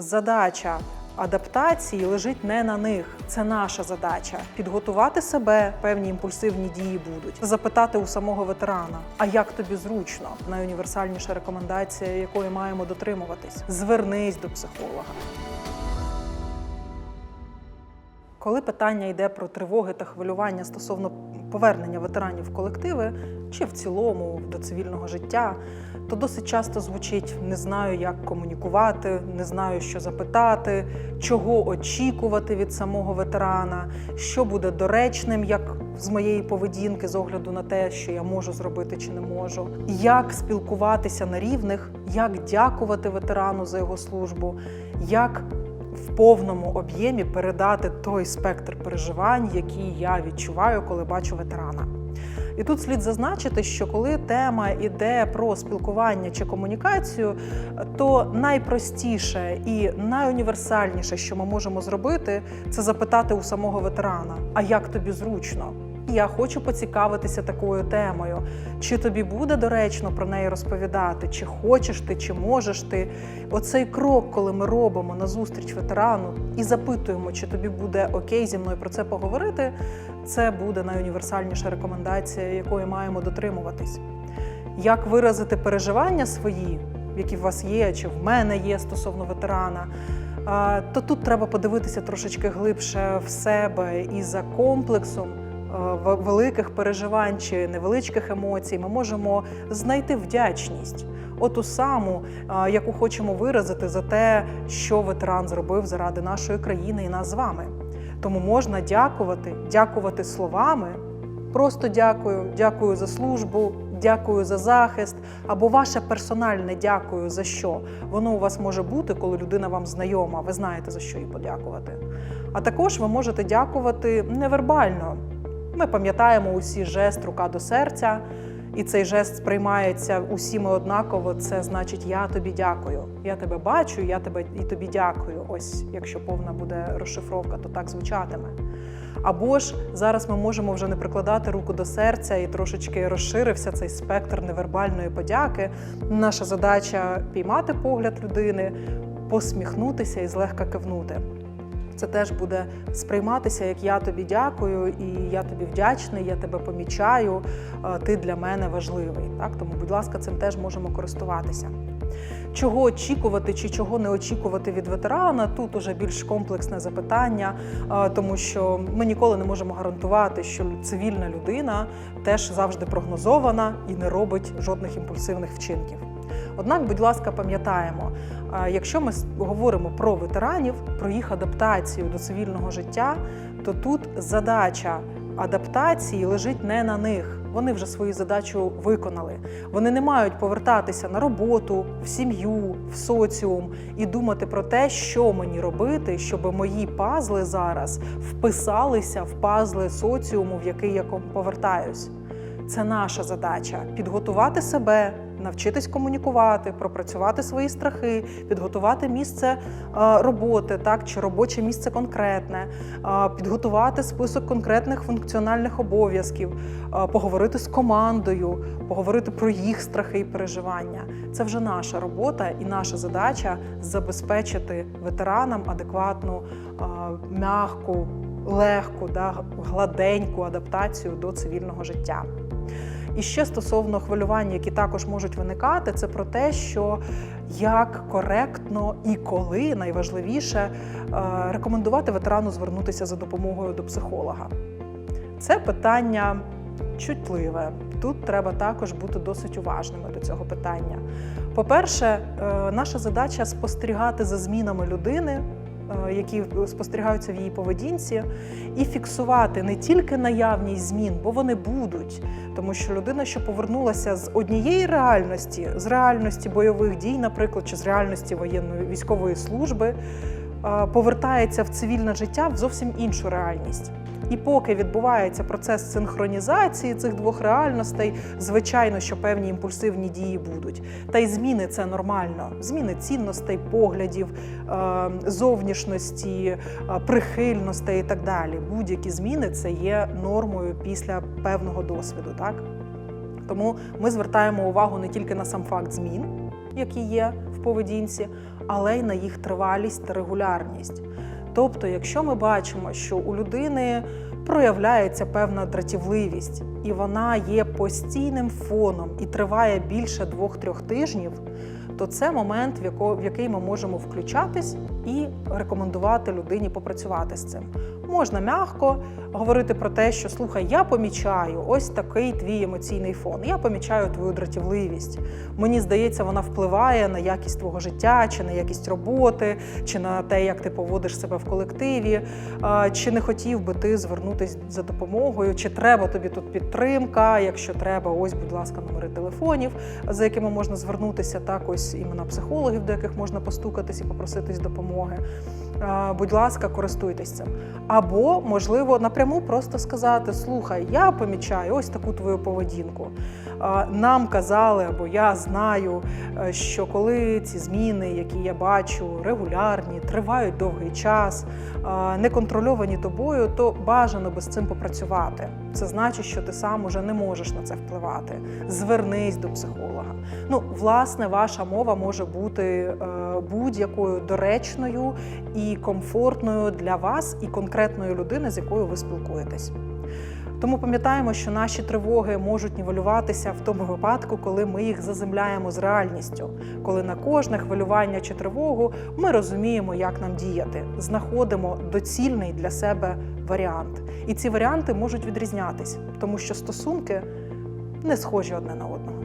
задача адаптації лежить не на них. Це наша задача підготувати себе, певні імпульсивні дії будуть. Запитати у самого ветерана, а як тобі зручно? Найуніверсальніша рекомендація, якої маємо дотримуватись. Звернись до психолога. Коли питання йде про тривоги та хвилювання стосовно повернення ветеранів в колективи чи в цілому до цивільного життя, то досить часто звучить не знаю, як комунікувати, не знаю, що запитати, чого очікувати від самого ветерана, що буде доречним, як з моєї поведінки, з огляду на те, що я можу зробити чи не можу, як спілкуватися на рівних, як дякувати ветерану за його службу, як в повному об'ємі передати той спектр переживань, який я відчуваю, коли бачу ветерана. І тут слід зазначити, що коли тема йде про спілкування чи комунікацію, то найпростіше і найуніверсальніше, що ми можемо зробити, це запитати у самого ветерана: а як тобі зручно? Я хочу поцікавитися такою темою. Чи тобі буде доречно про неї розповідати? Чи хочеш ти, чи можеш ти? Оцей крок, коли ми робимо назустріч ветерану і запитуємо, чи тобі буде окей зі мною про це поговорити, це буде найуніверсальніша рекомендація, якої маємо дотримуватись. Як виразити переживання свої, які в вас є, чи в мене є стосовно ветерана, то тут треба подивитися трошечки глибше в себе і за комплексом великих переживань чи невеличких емоцій ми можемо знайти вдячність. Оту саму, е, яку хочемо виразити за те, що ветеран зробив заради нашої країни і нас з вами. Тому можна дякувати, дякувати словами. Просто дякую, дякую за службу, дякую за захист, або ваше персональне дякую за що. Воно у вас може бути, коли людина вам знайома, ви знаєте за що їй подякувати. А також ви можете дякувати невербально. Ми пам'ятаємо усі жест рука до серця, і цей жест сприймається усіми однаково. Це значить я тобі дякую. Я тебе бачу, я тебе і тобі дякую. Ось якщо повна буде розшифровка, то так звучатиме. Або ж зараз ми можемо вже не прикладати руку до серця і трошечки розширився цей спектр невербальної подяки. Наша задача піймати погляд людини, посміхнутися і злегка кивнути. Це теж буде сприйматися як я тобі дякую, і я тобі вдячний, я тебе помічаю, е, ти для мене важливий. Так? Тому, будь ласка, цим теж можемо користуватися. Чого очікувати чи чого не очікувати від ветерана, тут уже більш комплексне запитання, е, тому що ми ніколи не можемо гарантувати, що цивільна людина теж завжди прогнозована і не робить жодних імпульсивних вчинків. Однак, будь ласка, пам'ятаємо, якщо ми говоримо про ветеранів, про їх адаптацію до цивільного життя, то тут задача адаптації лежить не на них. Вони вже свою задачу виконали. Вони не мають повертатися на роботу, в сім'ю, в соціум і думати про те, що мені робити, щоб мої пазли зараз вписалися в пазли соціуму, в який я повертаюсь. Це наша задача підготувати себе, навчитись комунікувати, пропрацювати свої страхи, підготувати місце е, роботи, так чи робоче місце конкретне, е, підготувати список конкретних функціональних обов'язків, е, поговорити з командою, поговорити про їх страхи і переживання. Це вже наша робота і наша задача забезпечити ветеранам адекватну, м'яку, легку, да, гладеньку адаптацію до цивільного життя. І ще стосовно хвилювань, які також можуть виникати, це про те, що як коректно і коли найважливіше е, рекомендувати ветерану звернутися за допомогою до психолога. Це питання чутливе. Тут треба також бути досить уважними до цього питання. По-перше, е, наша задача спостерігати за змінами людини, які спостерігаються в її поведінці, і фіксувати не тільки наявність змін, бо вони будуть, тому що людина, що повернулася з однієї реальності, з реальності бойових дій, наприклад, чи з реальності воєнної військової служби, е, повертається в цивільне життя в зовсім іншу реальність. І поки відбувається процес синхронізації цих двох реальностей, звичайно, що певні імпульсивні дії будуть. Та й зміни це нормально. Зміни цінностей, поглядів, е, зовнішності, е, прихильностей і так далі. Будь-які зміни це є нормою після певного досвіду. Так? Тому ми звертаємо увагу не тільки на сам факт змін, які є в поведінці, але й на їх тривалість та регулярність. Тобто, якщо ми бачимо, що у людини проявляється певна дратівливість, і вона є постійним фоном і триває більше двох-трьох тижнів, то це момент, в який ми можемо включатись і рекомендувати людині попрацювати з цим. Можна м'яко говорити про те, що слухай, я помічаю ось такий твій емоційний фон. Я помічаю твою дратівливість. Мені здається, вона впливає на якість твого життя, чи на якість роботи, чи на те, як ти поводиш себе в колективі. Чи не хотів би ти звернутися за допомогою, чи треба тобі тут підтримка? Якщо треба, ось, будь ласка, номери телефонів, за якими можна звернутися, так ось імена психологів, до яких можна постукатись і попроситись допомоги. Будь ласка, користуйтесь цим. Або, можливо, напряму просто сказати: слухай, я помічаю ось таку твою поведінку. Нам казали, або я знаю, е, що коли ці зміни, які я бачу, регулярні, тривають довгий час, не контрольовані тобою, то бажано би з цим попрацювати. Це значить, що ти сам уже не можеш на це впливати. Звернись до психолога. Ну, власне, ваша мова може бути е, будь-якою доречною і комфортною для вас і конкретної людини, з якою ви спілкуєтесь. Тому пам'ятаємо, що наші тривоги можуть нівелюватися в тому випадку, коли ми їх заземляємо з реальністю, коли на кожне хвилювання чи тривогу ми розуміємо, як нам діяти, знаходимо доцільний для себе варіант. І ці варіанти можуть відрізнятись, тому що стосунки не схожі одне на одного.